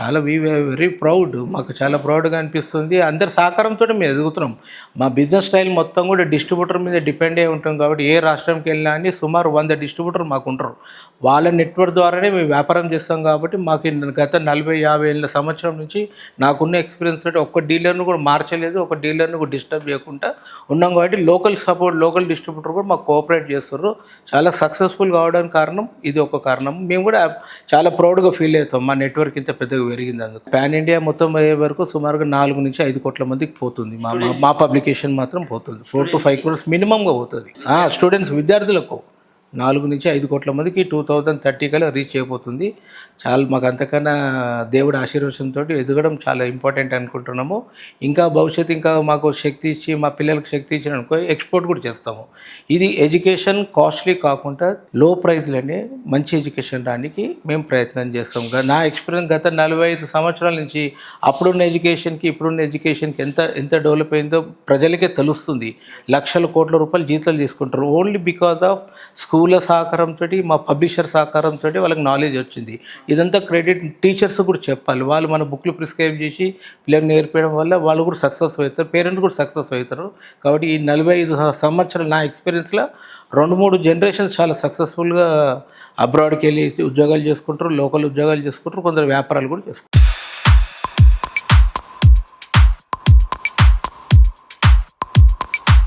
చాలా we very proud మాకు చాలా ప్రౌడ్గా అనిపిస్తుంది. అందరి సహకారంతో మేము ఎదుగుతున్నాం. మా బిజినెస్ స్టైల్ మొత్తం కూడా డిస్ట్రిబ్యూటర్ మీద డిపెండ్ అయి ఉంటాం కాబట్టి ఏ రాష్ట్రంకి వెళ్ళినా అని సుమారు వంద డిస్ట్రిబ్యూటర్ మాకు ఉంటారు. వాళ్ళ నెట్వర్క్ ద్వారానే మేము వ్యాపారం చేస్తాం కాబట్టి మాకు గత నలభై యాభై ఏళ్ళ సంవత్సరం నుంచి నాకున్న ఎక్స్పీరియన్స్ తోటి ఒక్క డీలర్ను కూడా మార్చలేదు. ఒక డీలర్ను కూడా డిస్టర్బ్ చేయకుండా ఉన్నాం కాబట్టి లోకల్ సపోర్ట్ లోకల్ డిస్ట్రిబ్యూటర్ కూడా మాకు కోఆపరేట్ చేస్తారు. చాలా సక్సెస్ఫుల్ కావడానికి కారణం ఇది ఒక కారణం. మేము కూడా చాలా ప్రౌడ్గా ఫీల్ అవుతాం. మా నెట్వర్క్ ఇంత పెద్దగా పెరిగింది అందుకు. పాన్ ఇండియా మొత్తం అయ్యే వరకు సుమారుగా నాలుగు నుంచి ఐదు కోట్ల మందికి పోతుంది. మా మా- పబ్లికేషన్ మాత్రం పోతుంది. ఫోర్ టు ఫైవ్ క్రోర్స్ మినిమంగా పోతుంది. స్టూడెంట్స్ విద్యార్థులకు నాలుగు నుంచి ఐదు కోట్ల మందికి టూ థౌజండ్ థర్టీ కల్లా రీచ్ అయిపోతుంది. చాలా మాకు అంతకన్నా దేవుడి ఆశీర్వచనంతో ఎదగడం చాలా ఇంపార్టెంట్ అనుకుంటున్నాము. ఇంకా భవిష్యత్తు ఇంకా మాకు శక్తి ఇచ్చి మా పిల్లలకు శక్తి ఇచ్చిన అనుకో ఎక్స్పోర్ట్ కూడా చేస్తాము. ఇది ఎడ్యుకేషన్ కాస్ట్లీ కాకుండా లో ప్రైజ్లనే మంచి ఎడ్యుకేషన్ రానికి మేము ప్రయత్నం చేస్తాం. నా ఎక్స్పీరియన్స్ గత నలభై ఐదు సంవత్సరాల నుంచి అప్పుడున్న ఎడ్యుకేషన్కి ఇప్పుడున్న ఎడ్యుకేషన్కి ఎంత ఎంత డెవలప్ అయిందో ప్రజలకే తెలుస్తుంది. లక్షల కోట్ల రూపాయలు జీతాలు తీసుకుంటారు. ఓన్లీ బికాస్ ఆఫ్ స్కూల్ స్కూళ్ళ సహకారంతో మా పబ్లిషర్ సహకారంతో వాళ్ళకి నాలెడ్జ్ వచ్చింది. ఇదంతా క్రెడిట్ టీచర్స్ కూడా చెప్పాలి. వాళ్ళు మన బుక్లు ప్రిస్క్రైబ్ చేసి పిల్లలు నేర్పడం వల్ల వాళ్ళు కూడా సక్సెస్ అవుతారు పేరెంట్స్ కూడా సక్సెస్ అవుతారు. కాబట్టి ఈ నలభై ఐదు సంవత్సరాలు నా ఎక్స్పీరియన్స్లో రెండు మూడు జనరేషన్స్ చాలా సక్సెస్ఫుల్గా అబ్రాడ్కి వెళ్ళి ఉద్యోగాలు చేసుకుంటారు లోకల్ ఉద్యోగాలు చేసుకుంటారు కొందరు వ్యాపారాలు కూడా చేసుకుంటారు.